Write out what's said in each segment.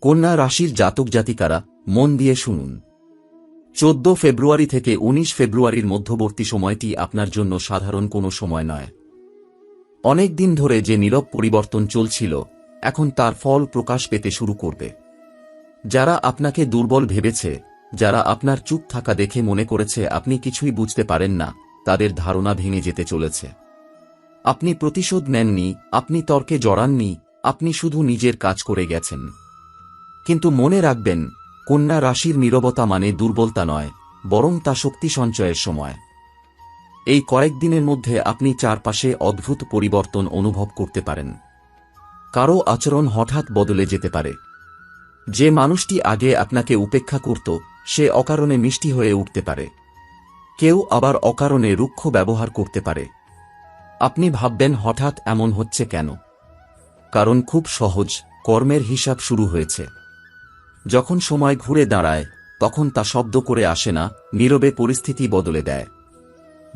কন্যা রাশির জাতক জাতিকারা, মন দিয়ে শুনুন। চোদ্দ ফেব্রুয়ারি থেকে ১৯ ফেব্রুয়ারির মধ্যবর্তী সময়টি আপনার জন্য সাধারণ কোনো সময় নয়। অনেক দিন ধরে যে নীরব পরিবর্তন চলছিল, এখন তার ফল প্রকাশ পেতে শুরু করবে। যারা আপনাকে দুর্বল ভেবেছে, যারা আপনার চুপ থাকা দেখে মনে করেছে আপনি কিছুই বুঝতে পারেন না, তাদের ধারণা ভেঙে যেতে চলেছে। আপনি প্রতিশোধ নেননি, আপনি তর্কে জড়াননি, আপনি শুধু নিজের কাজ করে গেছেন। কিন্তু মনে রাখবেন, কন্যা রাশির নীরবতা মানে দুর্বলতা নয়, বরং তা শক্তি সঞ্চয়ের সময়। এই কয়েকদিনের মধ্যে আপনি চারপাশে অদ্ভুত পরিবর্তন অনুভব করতে পারেন। কারও আচরণ হঠাৎ বদলে যেতে পারে। যে মানুষটি আগে আপনাকে উপেক্ষা করত, সে অকারণে মিষ্টি হয়ে উঠতে পারে। কেউ আবার অকারণে রুক্ষ ব্যবহার করতে পারে। আপনি ভাববেন, হঠাৎ এমন হচ্ছে কেন? কারণ খুব সহজ, কর্মের হিসাব শুরু হয়েছে। যখন সময় ঘুরে দাঁড়ায়, তখন তা শব্দ করে আসে না, নীরবে পরিস্থিতি বদলে দেয়।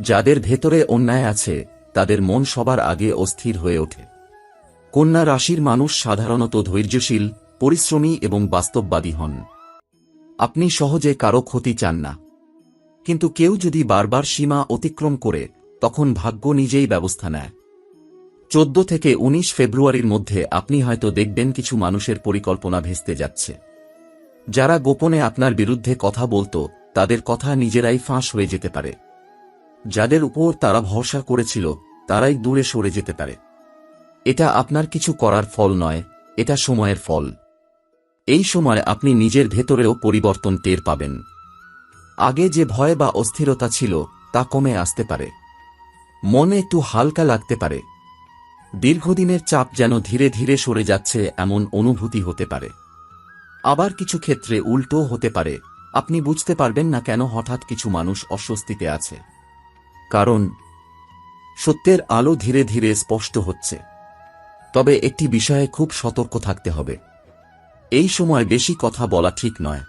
যাদের ভেতরে অন্যায় আছে, তাদের মন সবার আগে অস্থির হয়ে ওঠে। কন্যা রাশির মানুষ সাধারণত ধৈর্যশীল, পরিশ্রমী এবং বাস্তববাদী হন। আপনি সহজে কারও ক্ষতি চান না। কিন্তু কেউ যদি বারবার সীমা অতিক্রম করে, তখন ভাগ্য নিজেই ব্যবস্থা নেয়। চোদ্দ থেকে ১৯ ফেব্রুয়ারির মধ্যে আপনি হয়তো দেখবেন কিছু মানুষের পরিকল্পনা ভেস্তে যাচ্ছে। যারা গোপনে আপনার বিরুদ্ধে কথা বলতো, তাদের কথা নিজেরাই ফাঁস হয়ে যেতে পারে। যাদের উপর তারা ভরসা করেছিল, তারাই দূরে সরে যেতে পারে। এটা আপনার কিছু করার ফল নয়, এটা সময়ের ফল। এই সময় আপনি নিজের ভেতরেও পরিবর্তন টের পাবেন। আগে যে ভয় বা অস্থিরতা ছিল, তা কমে আসতে পারে। মনে একটু হালকা লাগতে পারে। দীর্ঘদিনের চাপ যেন ধীরে ধীরে সরে যাচ্ছে, এমন অনুভূতি হতে পারে। আবার কিছু ক্ষেত্রে উল্টো হতে পারে। আপনি বুঝতে পারবেন না কেন হঠাৎ কিছু মানুষ অস্বস্তিতে আছে। কারণ, সত্যের আলো ধীরে ধীরে স্পষ্ট হচ্ছে। তবে একটি বিষয়ে খুব সতর্ক থাকতে হবে। এই সময় বেশি কথা বলা ঠিক নয়।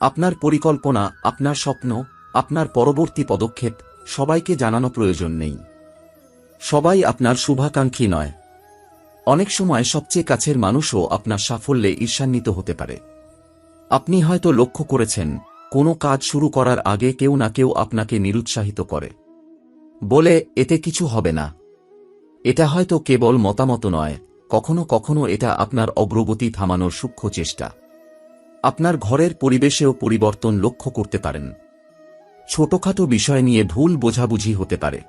আপনার পরিকল্পনা, আপনার স্বপ্ন, আপনার পরবর্তী পদক্ষেপ সবাইকে জানানো প্রয়োজন নেই। সবাই আপনার শুভাকাঙ্ক্ষী নয়। অনেক সময় সবচেয়ে কাছের মানুষও আপনার সাফল্যে ঈর্ষান্বিত হতে পারে। আপনি হয়তো লক্ষ্য করেছেন, কোনো কাজ শুরু করার আগে কেউ না কেউ আপনাকে নিরুৎসাহিত করে। বলে, এতে কিছু হবে না। এটা হয়তো কেবল মতামত নয়, কখনো কখনো এটা আপনার অগ্রগতি থামানোর সূক্ষ্ম চেষ্টা। আপনার ঘরের পরিবেশেও পরিবর্তন লক্ষ্য করতে পারেন। ছোটখাটো বিষয় নিয়ে ভুল বোঝাবুঝি হতে পারে।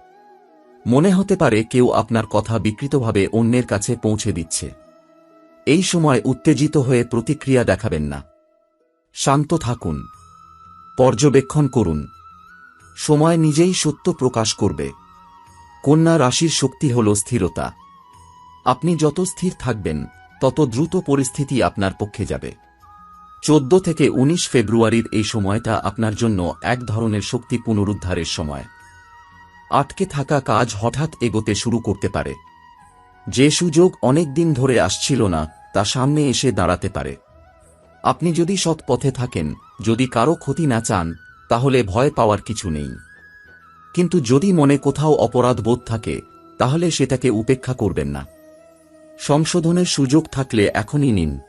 মনে হতে পারে কেউ আপনার কথা বিকৃতভাবে অন্যের কাছে পৌঁছে দিচ্ছে। এই সময় উত্তেজিত হয়ে প্রতিক্রিয়া দেখাবেন না। শান্ত থাকুন। পর্যবেক্ষণ করুন। সময় নিজেই সত্য প্রকাশ করবে। কন্যা রাশির শক্তি হল স্থিরতা। আপনি যত স্থির থাকবেন, তত দ্রুত পরিস্থিতি আপনার পক্ষে যাবে। চোদ্দ থেকে ১৯ ফেব্রুয়ারির এই সময়টা আপনার জন্য এক ধরনের শক্তি পুনরুদ্ধারের সময়। আটকে থাকা কাজ হঠাৎ এগোতে শুরু করতে পারে। যে সুযোগ অনেক দিন ধরে আসছিল না, তা সামনে এসে দাঁড়াতে পারে। আপনি যদি সৎ পথে থাকেন, যদি কারও ক্ষতি না চান, তাহলে ভয় পাওয়ার কিছু নেই। কিন্তু যদি মনে কোথাও অপরাধ বোধ থাকে, তাহলে সেটাকে উপেক্ষা করবেন না। সংশোধনের সুযোগ থাকলে এখনই নিন।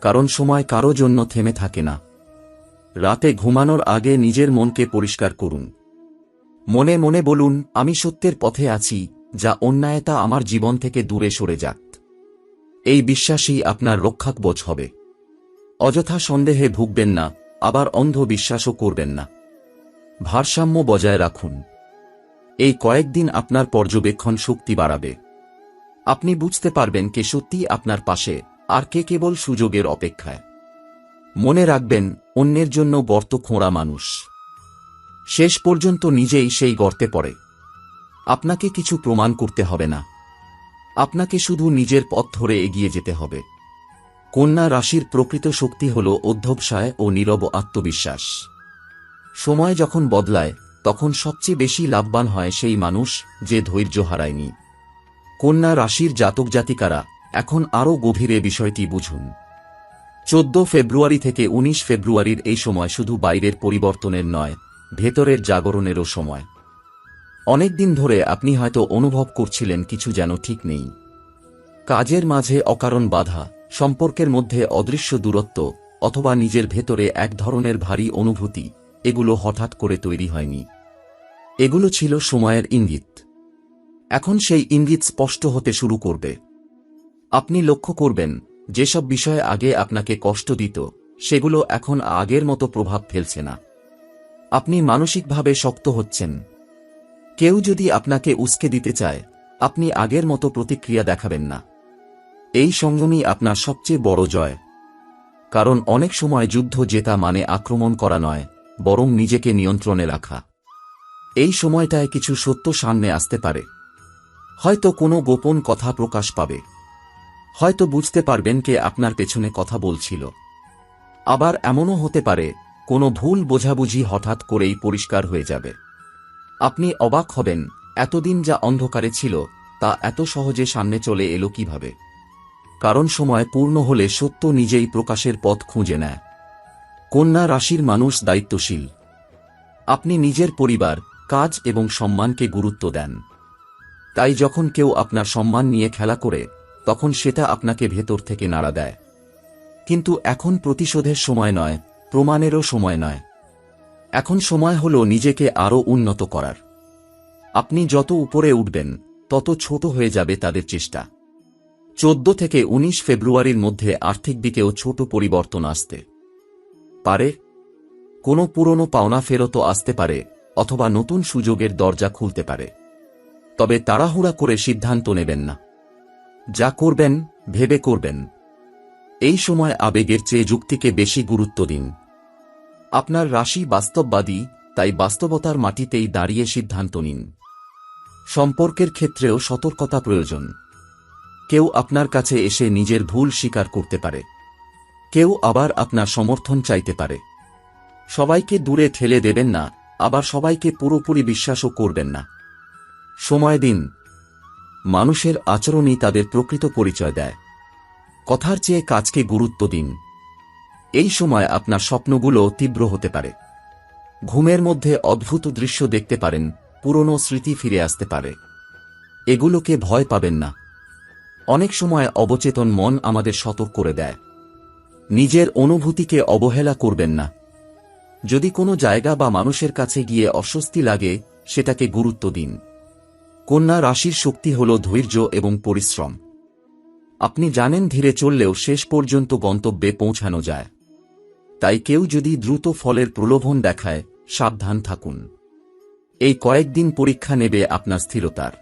কারণ সময় কারও জন্য থেমে থাকে না। রাতে ঘুমানোর আগে নিজের মনকে পরিষ্কার করুন। মনে মনে বলুন, আমি সত্যের পথে আছি, যা অন্যায়তা আমার জীবন থেকে দূরে সরে যাক। এই বিশ্বাসই আপনার রক্ষাকবচ হবে। অযথা সন্দেহে ভুগবেন না, আবার অন্ধ বিশ্বাসও করবেন না। ভারসাম্য বজায় রাখুন। এই কয়েকদিন আপনার পর্যবেক্ষণ শক্তি বাড়াবে। আপনি বুঝতে পারবেন কে সত্যি আপনার পাশে, আর কে কেবল সুযোগের অপেক্ষায়। মনে রাখবেন, অন্যের জন্য গর্ত খোঁড়া মানুষ। শেষ পর্যন্ত নিজেই সেই গর্তে পড়ে। আপনাকে কিছু প্রমাণ করতে হবে না। আপনাকে শুধু নিজের পথ ধরে এগিয়ে যেতে হবে। কন্যা রাশির প্রকৃত শক্তি হল অধ্যবসায় ও নীরব আত্মবিশ্বাস। সময় যখন বদলায়, তখন সবচেয়ে বেশি লাভবান হয় সেই মানুষ যে ধৈর্য হারায়নি। কন্যা রাশির জাতক জাতিকারা, এখন আরও গভীরে বিষয়টি বুঝুন। চোদ্দ ফেব্রুয়ারি থেকে ১৯ ফেব্রুয়ারির এই সময় শুধু বাইরের পরিবর্তনের নয় ভেতরের জাগরণেরও সময়। অনেক দিন ধরে আপনি হয়তো অনুভব করছিলেন কিছু যেন ঠিক নেই। কাজের মাঝে অকারণ বাধা, সম্পর্কের মধ্যে অদৃশ্য দূরত্ব, অথবা নিজের ভেতরে এক ধরনের ভারী অনুভূতি, এগুলো হঠাৎ করে তৈরি হয়নি। এগুলো ছিল সময়ের ইঙ্গিত। এখন সেই ইঙ্গিত স্পষ্ট হতে শুরু করবে। আপনি লক্ষ্য করবেন, যেসব বিষয়ে আগে আপনাকে কষ্ট দিত, সেগুলো এখন আগের মতো প্রভাব ফেলছে না। আপনি মানসিকভাবে শক্ত হচ্ছেন। কেউ যদি আপনাকে উস্কে দিতে চায়, আপনি আগের মতো প্রতিক্রিয়া দেখাবেন না। এই সঙ্গমই আপনার সবচেয়ে বড় জয়। কারণ অনেক সময় যুদ্ধ জেতা মানে আক্রমণ করা নয়, বরং নিজেকে নিয়ন্ত্রণে রাখা। এই সময়টায় কিছু সত্য সামনে আসতে পারে। হয়তো কোনো গোপন কথা প্রকাশ পাবে। হয়তো বুঝতে পারবেন কে আপনার পেছনে কথা বলছিল। আবার এমনও হতে পারে কোনো ভুল বোঝাবুঝি হঠাৎ করেই পরিষ্কার হয়ে যাবে। আপনি অবাক হবেন, এতদিন যা অন্ধকারে ছিল, তা এত সহজে সামনে চলে এলো কীভাবে? কারণ সময় পূর্ণ হলে সত্য নিজেই প্রকাশের পথ খুঁজে নেয়। কন্যা রাশির মানুষ দায়িত্বশীল। আপনি নিজের পরিবার, কাজ এবং সম্মানকে গুরুত্ব দেন। তাই যখন কেউ আপনার সম্মান নিয়ে খেলা করে, তখন সেটা আপনাকে ভেতর থেকে নাড়া দেয়। কিন্তু এখন প্রতিশোধের সময় নয় প্রমাণেরও সময় নয়। এখন সময় হল নিজেকে আরও উন্নত করার। আপনি যত উপরে উঠবেন, তত ছোট হয়ে যাবে তাদের চেষ্টা। চোদ্দ থেকে ১৯ ফেব্রুয়ারির মধ্যে আর্থিক দিকেও ছোট পরিবর্তন আসতে পারে। কোনো পুরনো পাওনা ফেরতও আসতে পারে অথবা নতুন সুযোগের দরজা খুলতে পারে। তবে তাড়াহুড়া করে সিদ্ধান্ত নেবেন না। যা করবেন, ভেবে করবেন। এই সময় আবেগের চেয়ে যুক্তিকে বেশি গুরুত্ব দিন। আপনার রাশি বাস্তববাদী, তাই বাস্তবতার মাটিতেই দাঁড়িয়ে সিদ্ধান্ত নিন। সম্পর্কের ক্ষেত্রেও সতর্কতা প্রয়োজন। কেউ আপনার কাছে এসে নিজের ভুল স্বীকার করতে পারে। কেউ আবার আপনার সমর্থন চাইতে পারে। সবাইকে দূরে ঠেলে দেবেন না, আবার সবাইকে পুরোপুরি বিশ্বাসও করবেন না। সময় দিন। মানুষের আচরণই তাদের প্রকৃত পরিচয় দেয়। কথার চেয়ে কাজকে গুরুত্ব দিন। এই সময় আপনার স্বপ্নগুলো তীব্র হতে পারে। ঘুমের মধ্যে অদ্ভুত দৃশ্য দেখতে পারেন, পুরনো স্মৃতি ফিরে আসতে পারে। এগুলোকে ভয় পাবেন না। অনেক সময় অবচেতন মন আমাদের সতর্ক করে দেয়। নিজের অনুভূতিকে অবহেলা করবেন না। যদি কোনো জায়গা বা মানুষের কাছে গিয়ে অস্বস্তি লাগে, সেটাকে গুরুত্ব দিন। কন্যা রাশির শক্তি হল ধৈর্য এবং পরিশ্রম। আপনি জানেন ধীরে চললেও শেষ পর্যন্ত গন্তব্যে পৌঁছানো যায়। তাই কেউ যদি দ্রুত ফলের প্রলোভন দেখায়, সাবধান থাকুন। এই কয়েকদিন পরীক্ষা নেবে আপনার স্থিরতার।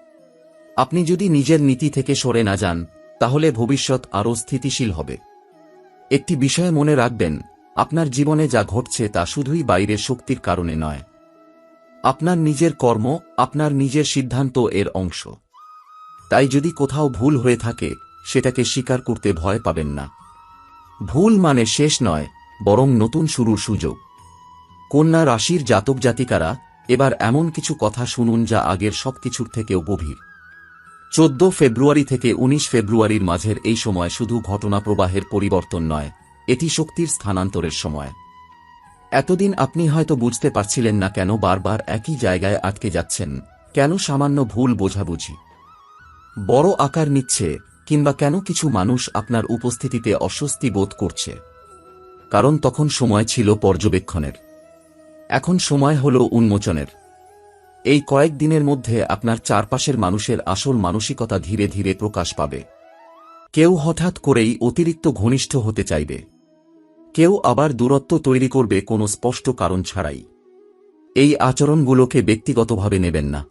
আপনি যদি নিজের নীতি থেকে সরে না যান, তাহলে ভবিষ্যৎ আরও স্থিতিশীল হবে। একটি বিষয় মনে রাখবেন, আপনার জীবনে যা ঘটছে তা শুধুই বাইরের শক্তির কারণে নয়। আপনার নিজের কর্ম, আপনার নিজের সিদ্ধান্ত এর অংশ। তাই যদি কোথাও ভুল হয়ে থাকে সেটাকে স্বীকার করতে ভয় পাবেন না। ভুল মানে শেষ নয়, বরং নতুন শুরুর সুযোগ। কন্যা রাশির জাতক জাতিকারা এবার এমন কিছু কথা শুনুন যা আগের সবকিছুর থেকেও গভীর। চোদ্দ ফেব্রুয়ারি থেকে ১৯ ফেব্রুয়ারির মাঝের এই সময় শুধু ঘটনা প্রবাহের পরিবর্তন নয়, এটি শক্তির স্থানান্তরের সময়। এতদিন আপনি হয়তো বুঝতে পারছিলেন না কেন বারবার একই জায়গায় আটকে যাচ্ছেন, কেন সামান্য ভুল বোঝাবুঝি। বড় আকার নিচ্ছে কিংবা কেন কিছু মানুষ আপনার উপস্থিতিতে অস্বস্তি বোধ করছে? কারণ তখন সময় ছিল পর্যবেক্ষণের। এখন সময় হল উন্মোচনের। এই কয়েক দিনের মধ্যে আপনার চারপাশের মানুষের আসল মানসিকতা ধীরে ধীরে প্রকাশ পাবে। কেউ হঠাৎ করেই অতিরিক্ত ঘনিষ্ঠ হতে চাইবে। কেউ আবার দূরত্ব তৈরি করবে কোনো স্পষ্ট কারণ ছাড়াই। এই আচরণগুলোকে ব্যক্তিগতভাবে নেবেন না।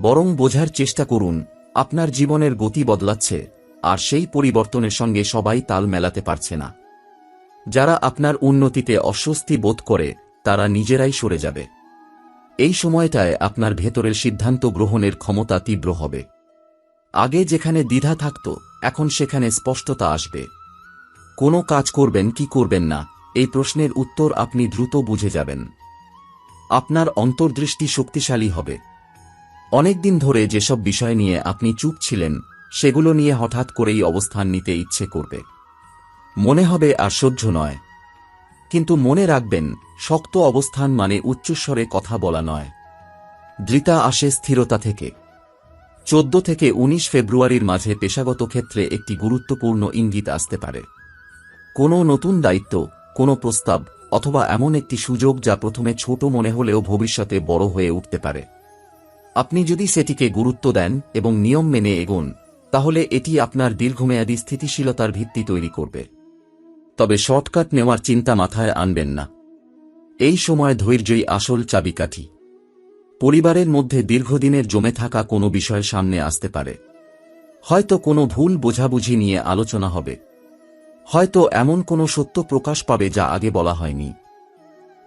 বরং বোঝার চেষ্টা করুন আপনার জীবনের গতি বদলাচ্ছে, আর সেই পরিবর্তনের সঙ্গে সবাই তাল মেলাতে পারছে না। যারা আপনার উন্নতিতে অস্বস্তি বোধ করে, তারা নিজেরাই সরে যাবে। এই সময়টায় আপনার ভেতরের সিদ্ধান্ত গ্রহণের ক্ষমতা তীব্র হবে। আগে যেখানে দ্বিধা থাকত, এখন সেখানে স্পষ্টতা আসবে। কোনো কাজ করবেন কি করবেন না, এই প্রশ্নের উত্তর আপনি দ্রুত বুঝে যাবেন। আপনার অন্তর্দৃষ্টি শক্তিশালী হবে। অনেকদিন ধরে যেসব বিষয় নিয়ে আপনি চুপ ছিলেন, সেগুলো নিয়ে হঠাৎ করেই অবস্থান নিতে ইচ্ছে করবে। মনে হবে আর সহ্য নয়। কিন্তু মনে রাখবেন, শক্ত অবস্থান মানে উচ্চস্বরে কথা বলা নয়। দৃতা আসে স্থিরতা থেকে। চোদ্দ থেকে ১৯ ফেব্রুয়ারির মাঝে পেশাগত ক্ষেত্রে একটি গুরুত্বপূর্ণ ইঙ্গিত আসতে পারে। কোনো নতুন দায়িত্ব, কোনো প্রস্তাব, অথবা এমন একটি সুযোগ যা প্রথমে ছোট মনে হলেও ভবিষ্যতে বড় হয়ে উঠতে পারে। আপনি যদি সেটিকে গুরুত্ব দেন এবং নিয়ম মেনে এগোন, তাহলে এটি আপনার দীর্ঘমেয়াদী স্থিতিশীলতার ভিত্তি তৈরি করবে। তবে শর্টকাট নেওয়ার চিন্তা মাথায় আনবেন না। এই সময় ধৈর্যই আসল চাবিকাঠি। পরিবারের মধ্যে দীর্ঘদিনের জমে থাকা কোনো বিষয় সামনে আসতে পারে। হয়তো কোনো ভুল বোঝাবুঝি নিয়ে আলোচনা হবে। হয়তো এমন কোনো সত্য প্রকাশ পাবে যা আগে বলা হয়নি।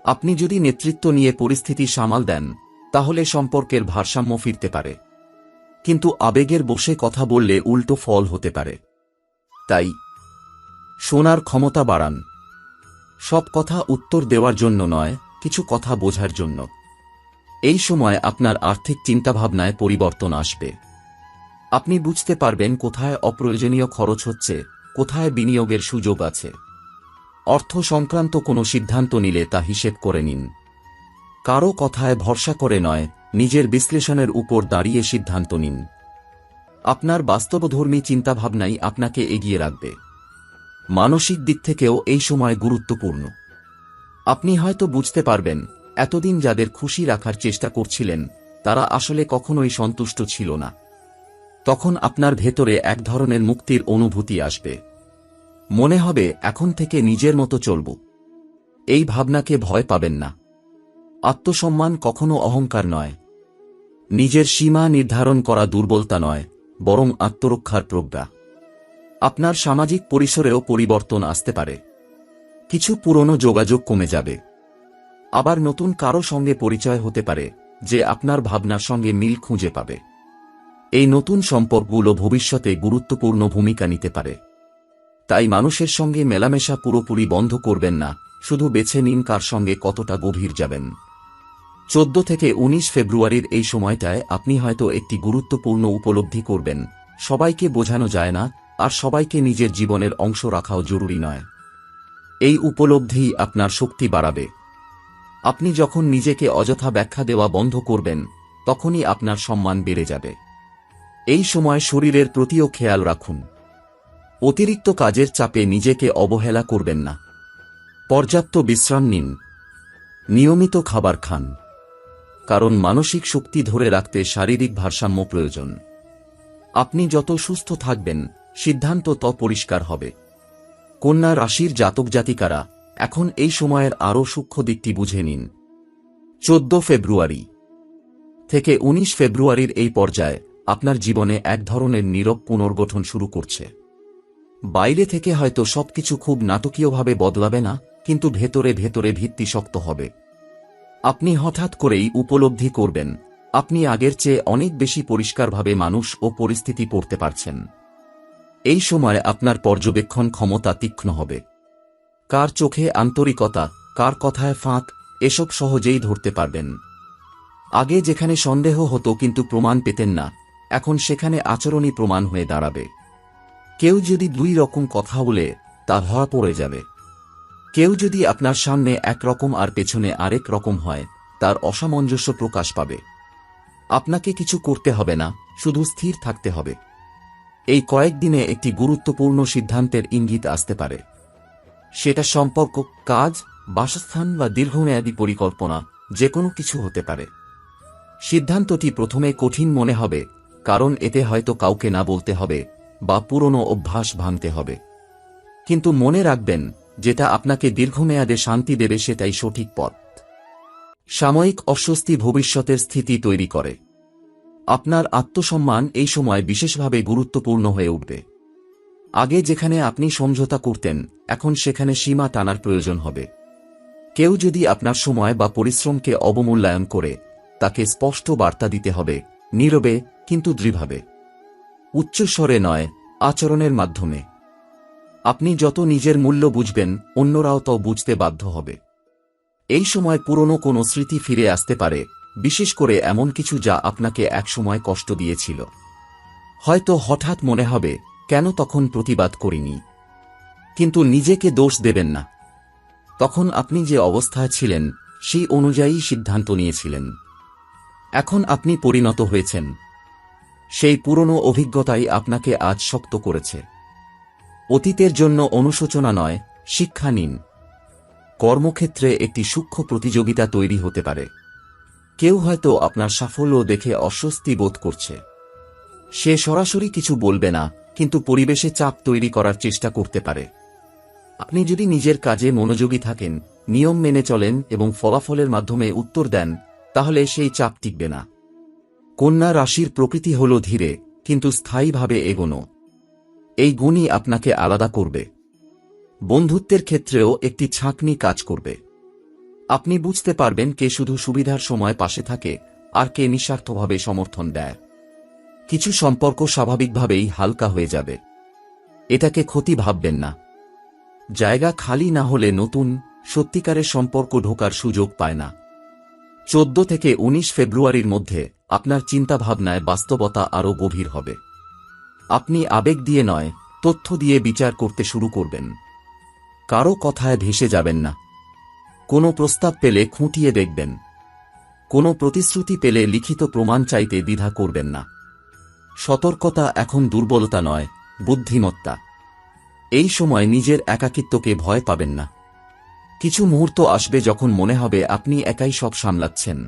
আপনি যদি নেতৃত্ব নিয়ে পরিস্থিতি সামাল দেন তাহলে সম্পর্কের ভারসাম্য ফিরতে পারে। কিন্তু আবেগের বসে কথা বললে উল্টো ফল হতে পারে। তাই, শোনার ক্ষমতা বাড়ান। সব কথা উত্তর দেওয়ার জন্য নয়, কিছু কথা বোঝার জন্য। এই সময় আপনার আর্থিক চিন্তাভাবনায় পরিবর্তন আসবে। আপনি বুঝতে পারবেন কোথায় অপ্রয়োজনীয় খরচ হচ্ছে, কোথায় বিনিয়োগের সুযোগ আছে। অর্থ সংক্রান্ত কোনো সিদ্ধান্ত নিলে তা হিসেব করে নিন। কারও কথায় ভরসা করে নয়, নিজের বিশ্লেষণের উপর দাঁড়িয়ে সিদ্ধান্ত নিন। আপনার বাস্তবধর্মী চিন্তাভাবনাই আপনাকে এগিয়ে রাখবে। মানসিক দিক থেকেও এই সময় গুরুত্বপূর্ণ। আপনি হয়তো বুঝতে পারবেন, এতদিন যাদের খুশি রাখার চেষ্টা করছিলেন, তারা আসলে কখনোই সন্তুষ্ট ছিল না। তখন আপনার ভেতরে এক ধরনের মুক্তির অনুভূতি আসবে। মনে হবে, এখন থেকে নিজের মতো চলব। এই ভাবনাকে ভয় পাবেন না। আত্মসম্মান কখনো অহংকার নয়। নিজের সীমা নির্ধারণ করা দুর্বলতা নয়, বরং আত্মরক্ষার প্রজ্ঞা। আপনার সামাজিক পরিসরেও পরিবর্তন আসতে পারে। কিছু পুরনো যোগাযোগ কমে যাবে। আবার নতুন কারও সঙ্গে পরিচয় হতে পারে, যে আপনার ভাবনার সঙ্গে মিল খুঁজে পাবে। এই নতুন সম্পর্কগুলো ভবিষ্যতে গুরুত্বপূর্ণ ভূমিকা নিতে পারে। তাই মানুষের সঙ্গে মেলামেশা পুরোপুরি বন্ধ করবেন না, শুধু বেছে নিন কার সঙ্গে কতটা গভীর যাবেন। চোদ্দ থেকে ১৯ ফেব্রুয়ারির এই সময়টায় আপনি হয়তো একটি গুরুত্বপূর্ণ উপলব্ধি করবেন। সবাইকে বোঝানো যায় না, আর সবাইকে নিজের জীবনের অংশ রাখাও জরুরি নয়। এই উপলব্ধিই আপনার শক্তি বাড়াবে। আপনি যখন নিজেকে অযথা ব্যাখ্যা দেওয়া বন্ধ করবেন, তখনই আপনার সম্মান বেড়ে যাবে। এই সময় শরীরের প্রতিও খেয়াল রাখুন। অতিরিক্ত কাজের চাপে নিজেকে অবহেলা করবেন না। পর্যাপ্ত বিশ্রাম নিন। নিয়মিত খাবার খান। কারণ মানসিক শক্তি ধরে রাখতে শারীরিক ভারসাম্য প্রয়োজন। আপনি যত সুস্থ থাকবেন, সিদ্ধান্ত ত পরিষ্কার হবে। কন্যা রাশির জাতক জাতিকারা, এখন এই সময়ের আরও সূক্ষ্ম দিকটি বুঝে নিন। চোদ্দ ফেব্রুয়ারি থেকে ১৯ ফেব্রুয়ারির এই পর্যায়ে আপনার জীবনে এক ধরনের নীরব পুনর্গঠন শুরু করছে। বাইরে থেকে হয়তো সবকিছু খুব নাটকীয়ভাবে বদলাবে না, কিন্তু ভেতরে ভেতরে ভিত্তি শক্ত হবে। আপনি হঠাৎ করেই উপলব্ধি করবেন, আপনি আগের চেয়ে অনেক বেশি পরিষ্কারভাবে মানুষ ও পরিস্থিতি পড়তে পারছেন। এই সময় আপনার পর্যবেক্ষণ ক্ষমতা তীক্ষ্ণ হবে। কার চোখে আন্তরিকতা, কার কথায় ফাঁক, এসব সহজেই ধরতে পারবেন। আগে যেখানে সন্দেহ হতো কিন্তু প্রমাণ পেতেন না, এখন সেখানে আচরণই প্রমাণ হয়ে দাঁড়াবে। কেউ যদি দুই রকম কথা বলে তা ধরা পড়ে যাবে। কেউ যদি আপনার সামনে একরকম আর পেছনে আরেক রকম হয়, তার অসামঞ্জস্য প্রকাশ পাবে। আপনাকে কিছু করতে হবে না, শুধু স্থির থাকতে হবে। এই কয়েকদিনে একটি গুরুত্বপূর্ণ সিদ্ধান্তের ইঙ্গিত আসতে পারে। সেটা সম্পর্ক, কাজ, বাসস্থান বা দীর্ঘমেয়াদী পরিকল্পনা যে কোনো কিছু হতে পারে। সিদ্ধান্তটি প্রথমে কঠিন মনে হবে, কারণ এতে হয়তো কাউকে না বলতে হবে বা পুরনো অভ্যাস ভাঙতে হবে। কিন্তু মনে রাখবেন যেটা আপনাকে দীর্ঘমেয়াদে শান্তি দেবে সেটাই সঠিক পথ। সাময়িক অস্বস্তি ভবিষ্যতের স্থিতি তৈরি করে। আপনার আত্মসম্মান এই সময় বিশেষভাবে গুরুত্বপূর্ণ হয়ে উঠবে। আগে যেখানে আপনি সমঝোতা করতেন, এখন সেখানে সীমা টানার প্রয়োজন হবে। কেউ যদি আপনার সময় বা পরিশ্রমকে অবমূল্যায়ন করে, তাকে স্পষ্ট বার্তা দিতে হবে, নীরবে কিন্তু দৃঢ়ভাবে। উচ্চস্বরে নয়, আচরণের মাধ্যমে। আপনি যত নিজের মূল্য বুঝবেন, অন্যরাও ত বুঝতে বাধ্য হবে। এই সময় পুরনো কোনো স্মৃতি ফিরে আসতে পারে, বিশেষ করে এমন কিছু যা আপনাকে একসময় কষ্ট দিয়েছিল। হয়তো হঠাৎ মনে হবে, কেন তখন প্রতিবাদ করিনি? কিন্তু নিজেকে দোষ দেবেন না। তখন আপনি যে অবস্থায় ছিলেন, সেই অনুযায়ী সিদ্ধান্ত নিয়েছিলেন। এখন আপনি পরিণত হয়েছেন। সেই পুরনো অভিজ্ঞতাই আপনাকে আজ শক্ত করেছে। অতীতের জন্য অনুশোচনা নয়, শিক্ষা নিন। কর্মক্ষেত্রে একটি সূক্ষ্ম প্রতিযোগিতা তৈরি হতে পারে। কেউ হয়তো আপনার সাফল্য দেখে অস্বস্তি বোধ করছে। সে সরাসরি কিছু বলবে না, কিন্তু পরিবেশে চাপ তৈরি করার চেষ্টা করতে পারে। আপনি যদি নিজের কাজে মনোযোগী থাকেন, নিয়ম মেনে চলেন এবং ফলাফলের মাধ্যমে উত্তর দেন, তাহলে সেই চাপ টিকবে না। কন্যা রাশির প্রকৃতি হল ধীরে, কিন্তু স্থায়ীভাবে এগোনো। এই গুণই আপনাকে আলাদা করবে। বন্ধুত্বের ক্ষেত্রেও একটি ছাঁকনি কাজ করবে। আপনি বুঝতে পারবেন কে শুধু সুবিধার সময় পাশে থাকে আর কে নিঃস্বার্থভাবে সমর্থন দেয়। কিছু সম্পর্ক স্বাভাবিকভাবেই হালকা হয়ে যাবে। এটাকে ক্ষতি ভাববেন না। জায়গা খালি না হলে নতুন, সত্যিকারের সম্পর্ক ঢোকার সুযোগ পায় না। চোদ্দ থেকে ১৯ ফেব্রুয়ারির মধ্যে আপনার চিন্তাভাবনায় বাস্তবতা আরও গভীর হবে। আপনি আবেগ দিয়ে নয়, তথ্য দিয়ে বিচার করতে শুরু করবেন। কারও কথায় ভেসে যাবেন না। কোনো প্রস্তাব পেলে খুঁটিয়ে দেখবেন। কোনো প্রতিশ্রুতি পেলে লিখিত প্রমাণ চাইতে দ্বিধা করবেন না। সতর্কতা এখন দুর্বলতা নয়, বুদ্ধিমত্তা। এই সময় নিজের একাকিত্বকে ভয় পাবেন না। কিছু মুহূর্ত আসবে যখন মনে হবে আপনি একাই সব সামলাচ্ছেন।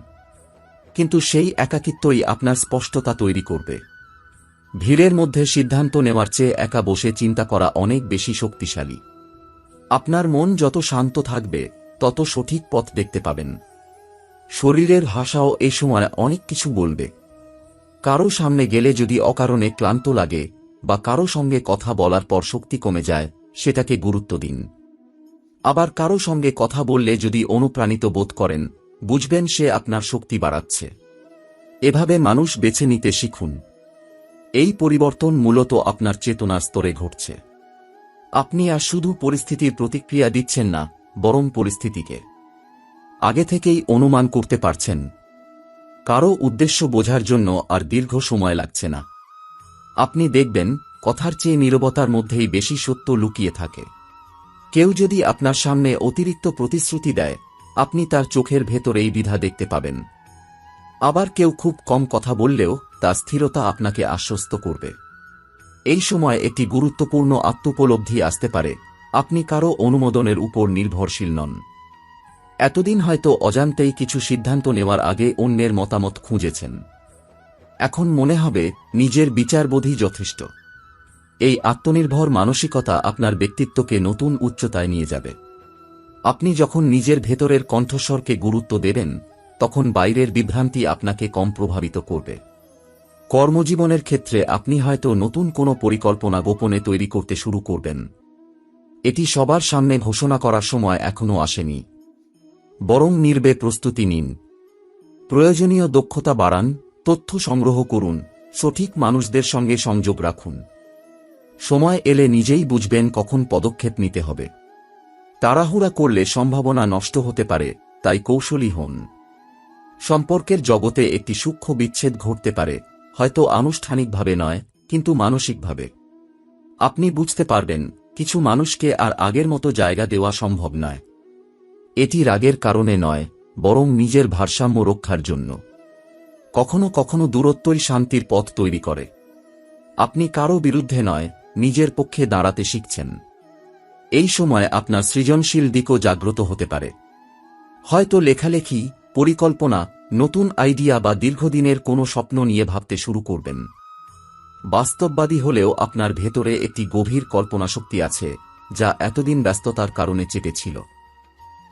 কিন্তু সেই একাকিত্বই আপনার স্পষ্টতা তৈরি করবে। ভিড়ের মধ্যে সিদ্ধান্ত নেওয়ার চেয়ে একা বসে চিন্তা করা অনেক বেশি শক্তিশালী। আপনার মন যত শান্ত থাকবে, তত সঠিক পথ দেখতে পাবেন। শরীরের ভাষাও এ সময় অনেক কিছু বলবে। কারও সামনে গেলে যদি অকারণে ক্লান্ত লাগে বা কারও সঙ্গে কথা বলার পর শক্তি কমে যায়, সেটাকে গুরুত্ব দিন। আবার কারও সঙ্গে কথা বললে যদি অনুপ্রাণিত বোধ করেন, বুঝবেন সে আপনার শক্তি বাড়াচ্ছে। এভাবে মানুষ বেছে নিতে শিখুন। এই পরিবর্তন মূলত আপনার চেতনার স্তরে ঘটছে। আপনি আর শুধু পরিস্থিতির প্রতিক্রিয়া দিচ্ছেন না, বরং পরিস্থিতিকে। আগে থেকেই অনুমান করতে পারছেন। কারও উদ্দেশ্য বোঝার জন্য আর দীর্ঘ সময় লাগছে না। আপনি দেখবেন, কথার চেয়ে নীরবতার মধ্যেই বেশি সত্য লুকিয়ে থাকে। কেউ যদি আপনার সামনে অতিরিক্ত প্রতিশ্রুতি দেয়, আপনি তার চোখের ভেতরেই দ্বিধা দেখতে পাবেন। আবার কেউ খুব কম কথা বললেও তার স্থিরতা আপনাকে আশ্বস্ত করবে। এই সময় একটি গুরুত্বপূর্ণ আত্মোপলব্ধি আসতে পারে, আপনি কারও অনুমোদনের উপর নির্ভরশীল নন। এতদিন হয়তো অজান্তেই কিছু সিদ্ধান্ত নেওয়ার আগে অন্যের মতামত খুঁজেছেন। এখন মনে হবে নিজের বিচারবোধই যথেষ্ট। এই আত্মনির্ভর মানসিকতা আপনার ব্যক্তিত্বকে নতুন উচ্চতায় নিয়ে যাবে। আপনি যখন নিজের ভেতরের কণ্ঠস্বরকে গুরুত্ব দেবেন, তখন বাইরের বিভ্রান্তি আপনাকে কম প্রভাবিত করবে। কর্মজীবনের ক্ষেত্রে আপনি হয়তো নতুন কোনো পরিকল্পনা গোপনে তৈরি করতে শুরু করবেন। এটি সবার সামনে ঘোষণা করার সময় এখনও আসেনি। বরং নির্বে প্রস্তুতি নিন। প্রয়োজনীয় দক্ষতা বাড়ান, তথ্য সংগ্রহ করুন, সঠিক মানুষদের সঙ্গে সংযোগ রাখুন। সময় এলে নিজেই বুঝবেন কখন পদক্ষেপ নিতে হবে। তাড়াহুড়া করলে সম্ভাবনা নষ্ট হতে পারে, তাই কৌশলী হন। সম্পর্কের জগতে একটি সূক্ষ্ম বিচ্ছেদ ঘটতে পারে হয়তো আনুষ্ঠানিকভাবে নয়, কিন্তু মানসিকভাবে। আপনি বুঝতে পারবেন, কিছু মানুষকে আর আগের মতো জায়গা দেওয়া সম্ভব নয়। এটি রাগের কারণে নয়, বরং নিজের ভারসাম্য রক্ষার জন্য। কখনো কখনো দূরত্বই শান্তির পথ তৈরি করে। আপনি কারও বিরুদ্ধে নয়, নিজের পক্ষে দাঁড়াতে শিখছেন। এই সময় আপনার সৃজনশীল দিকও জাগ্রত হতে পারে। হয়তো লেখালেখি, পরিকল্পনা নতুন আইডিয়া বা দীর্ঘদিনের কোনো স্বপ্ন নিয়ে ভাবতে শুরু করবেন। বাস্তববাদী হলেও আপনার ভেতরে একটি গভীর কল্পনাশক্তি আছে, যা এতদিন ব্যস্ততার কারণে চেপেছিল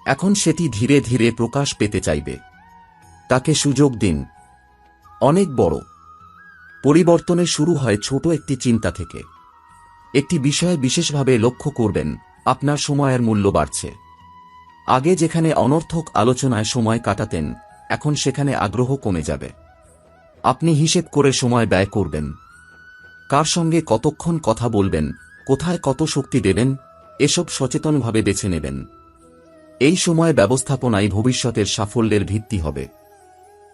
এখন সেটি ধীরে ধীরে প্রকাশ পেতে চাইবে। তাকে সুযোগ দিন। অনেক বড়। পরিবর্তনের শুরু হয় ছোট একটি চিন্তা থেকে। একটি বিষয়ে বিশেষভাবে লক্ষ্য করবেন, আপনার সময়ের মূল্য বাড়ছে। আগে যেখানে অনর্থক আলোচনায় সময় কাটাতেন এখন সেখানে আগ্রহ কমে যাবে। আপনি হিসেব করে সময় ব্যয় করবেন। কার সঙ্গে কতক্ষণ কথা বলবেন, কোথায় কত শক্তি দেবেন, এসব সচেতনভাবে বেছে নেবেন। এই সময় ব্যবস্থাপনায় ভবিষ্যতের সাফল্যের ভিত্তি হবে।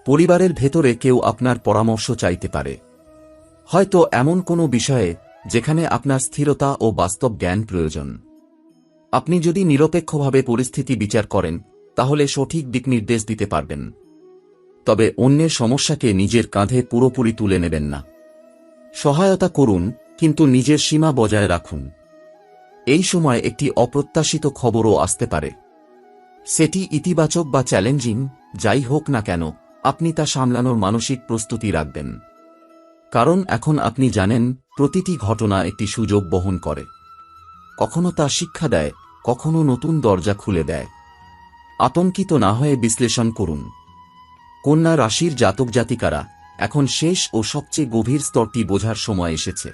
পরিবারের ভেতরে কেউ আপনার পরামর্শ চাইতে পারে। হয়তো এমন কোনো বিষয়ে যেখানে আপনার স্থিরতা ও বাস্তব জ্ঞান প্রয়োজন। আপনি যদি নিরপেক্ষভাবে পরিস্থিতি বিচার করেন, তাহলে সঠিক দিক নির্দেশ দিতে পারবেন। তবে অন্যের সমস্যাকে নিজের কাঁধে পুরোপুরি তুলে নেবেন না। সহায়তা করুন, কিন্তু নিজের সীমা বজায় রাখুন। এই সময় একটি অপ্রত্যাশিত খবরও আসতে পারে। সেটি ইতিবাচক বা চ্যালেঞ্জিং, যাই হোক না কেন, আপনি তা সামলানোর মানসিক প্রস্তুতি রাখবেন। কারণ এখন আপনি জানেন, প্রতিটি ঘটনা একটি সুযোগ বহন করে। কখনো তা শিক্ষা দেয়, কখনো নতুন দরজা খুলে দেয়। আতঙ্কিত না হয়ে বিশ্লেষণ করুন। কন্যা রাশির জাতক জাতিকারা, এখন শেষ ও সবচেয়ে গভীর স্তরটি বোঝার সময় এসেছে।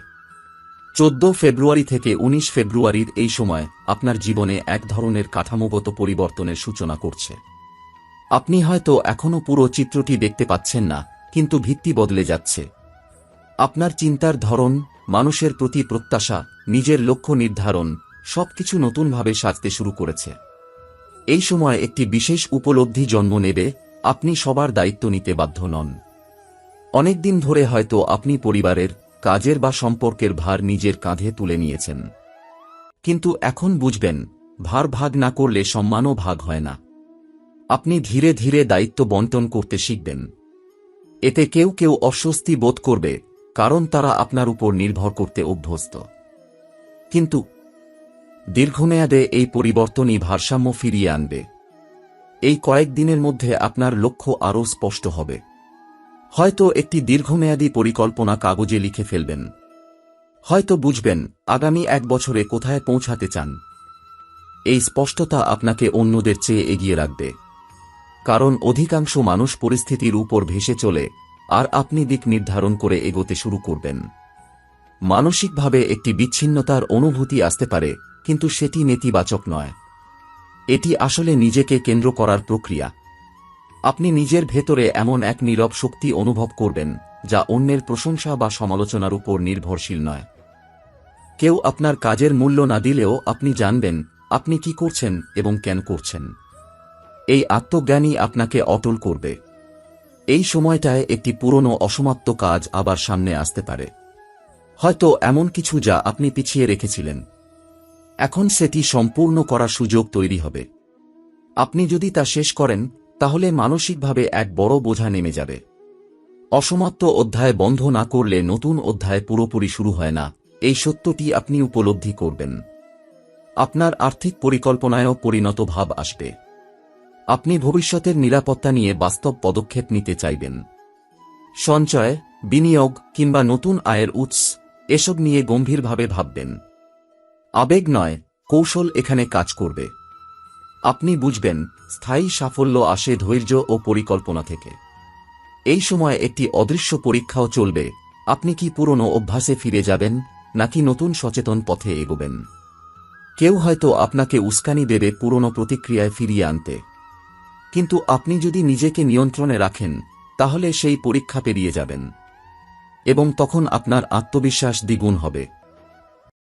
চোদ্দ ফেব্রুয়ারি থেকে ১৯ ফেব্রুয়ারির এই সময় আপনার জীবনে এক ধরনের কাঠামোগত পরিবর্তনের সূচনা করছে। আপনি হয়তো এখনও পুরো চিত্রটি দেখতে পাচ্ছেন না, কিন্তু ভিত্তি বদলে যাচ্ছে। আপনার চিন্তার ধরন, মানুষের প্রতি প্রত্যাশা, নিজের লক্ষ্য নির্ধারণ, সবকিছু নতুনভাবে সাজতে শুরু করেছে। এই সময় একটি বিশেষ উপলব্ধি জন্ম নেবে আপনি সবার দায়িত্ব নিতে বাধ্য নন। অনেকদিন ধরে হয়তো আপনি পরিবারের, কাজের বা সম্পর্কের ভার নিজের কাঁধে তুলে নিয়েছেন। কিন্তু এখন বুঝবেন, ভার ভাগ না করলে সম্মানও ভাগ হয় না। আপনি ধীরে ধীরে দায়িত্ব বন্টন করতে শিখবেন। এতে কেউ কেউ অস্বস্তি বোধ করবে, কারণ তারা আপনার উপর নির্ভর করতে অভ্যস্ত। কিন্তু দীর্ঘমেয়াদে এই পরিবর্তনই ভারসাম্য ফিরিয়ে আনবে। এই কয়েকদিনের মধ্যে আপনার লক্ষ্য আরও স্পষ্ট হবে। হয়তো একটি দীর্ঘমেয়াদী পরিকল্পনা কাগজে লিখে ফেলবেন। হয়তো বুঝবেন, আগামী এক বছরে কোথায় পৌঁছাতে চান। এই স্পষ্টতা আপনাকে অন্যদের চেয়ে এগিয়ে রাখবে। কারণ অধিকাংশ মানুষ পরিস্থিতির উপর ভেসে চলে, আর আপনি দিক নির্ধারণ করে এগোতে শুরু করবেন। মানসিকভাবে একটি বিচ্ছিন্নতার অনুভূতি আসতে পারে, কিন্তু সেটি নেতিবাচক নয়। এটি আসলে নিজেকে কেন্দ্র করার প্রক্রিয়া। আপনি নিজের ভেতরে এমন এক নীরব শক্তি অনুভব করবেন, যা অন্যের প্রশংসা বা সমালোচনার উপর নির্ভরশীল নয়। কেউ আপনার কাজের মূল্য না দিলেও আপনি জানবেন, আপনি কি করছেন এবং কেন করছেন। এই আত্মজ্ঞানই আপনাকে অটল করবে। এই সময়টায় একটি পুরনো অসমাপ্ত কাজ আবার সামনে আসতে পারে। হয়তো এমন কিছু যা আপনি পিছিয়ে রেখেছিলেন। এখন সেটি সম্পূর্ণ করার সুযোগ তৈরি হবে। আপনি যদি তা শেষ করেন, তাহলে মানসিকভাবে এক বড় বোঝা নেমে যাবে। অসমাপ্ত অধ্যায় বন্ধ না করলে নতুন অধ্যায় পুরোপুরি শুরু হয় না। এই সত্যটি আপনি উপলব্ধি করবেন। আপনার আর্থিক পরিকল্পনায়ও পরিণত ভাব আসবে। আপনি ভবিষ্যতের নিরাপত্তা নিয়ে বাস্তব পদক্ষেপ নিতে চাইবেন। সঞ্চয়, বিনিয়োগ কিংবা নতুন আয়ের উৎস, এসব নিয়ে গম্ভীরভাবে ভাববেন। আবেগ নয়, কৌশল এখানে কাজ করবে। আপনি বুঝবেন, স্থায়ী সাফল্য আসে ধৈর্য ও পরিকল্পনা থেকে। এই সময় একটি অদৃশ্য পরীক্ষাও চলবে। আপনি কি পুরনো অভ্যাসে ফিরে যাবেন, নাকি নতুন সচেতন পথে এগোবেন? কেউ হয়তো আপনাকে উস্কানি দেবে পুরনো প্রতিক্রিয়ায় ফিরিয়ে আনতে। কিন্তু আপনি যদি নিজেকে নিয়ন্ত্রণে রাখেন, তাহলে সেই পরীক্ষা পেরিয়ে যাবেন। এবং তখন আপনার আত্মবিশ্বাস দ্বিগুণ হবে।